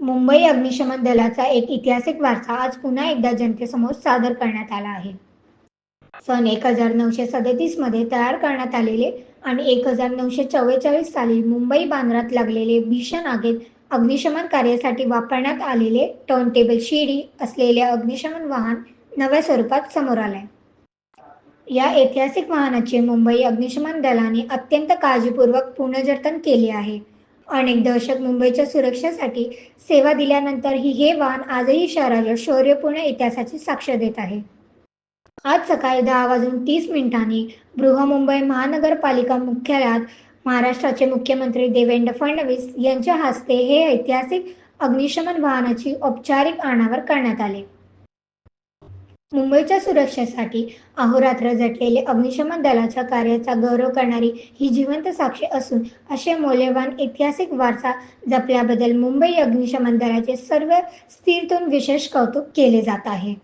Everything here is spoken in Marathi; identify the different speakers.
Speaker 1: मुंबई अग्निशमन दलाचा एक ऐतिहासिक वारसा आज पुन्हा एकदा जनतेसमोर सादर करण्यात आला आहे. सन एक हजार नऊशे सदतीसमध्ये तयार करण्यात आलेले आणि एक हजार नऊशे चव्वेचाळीस साली मुंबई बांद्रात लागलेले भीषण आगीत अग्निशमन कार्यासाठी वापरण्यात आलेले टर्न टेबल शिडी असलेले अग्निशमन वाहन नव्या स्वरूपात समोर आलंय. या ऐतिहासिक वाहनाचे मुंबई अग्निशमन दलाने अत्यंत काळजीपूर्वक पुनर्जतन केले आहे. अनेक दहशत मुंबईच्या सुरक्षेसाठी सेवा दिल्यानंतरही हे वाहन आजही शहराच्या शौर्यपूर्ण इतिहासाची साक्ष देत आहे. आज सकाळी दहा वाजून तीस मिनिटांनी बृहमुंबई महानगरपालिका मुख्यालयात महाराष्ट्राचे मुख्यमंत्री देवेंद्र फडणवीस यांच्या हस्ते हे ऐतिहासिक अग्निशमन वाहनाची औपचारिक आणावर करण्यात आले. मुंबईच्या सुरक्षेसाठी अहोरात्र झटलेले अग्निशमन दलाच्या कार्याचा गौरव करणारी ही जिवंत साक्षी असून असे मौल्यवान ऐतिहासिक वारसा जपल्याबद्दल मुंबई अग्निशमन दलाचे सर्व स्थिरतून विशेष कौतुक केले जात आहे.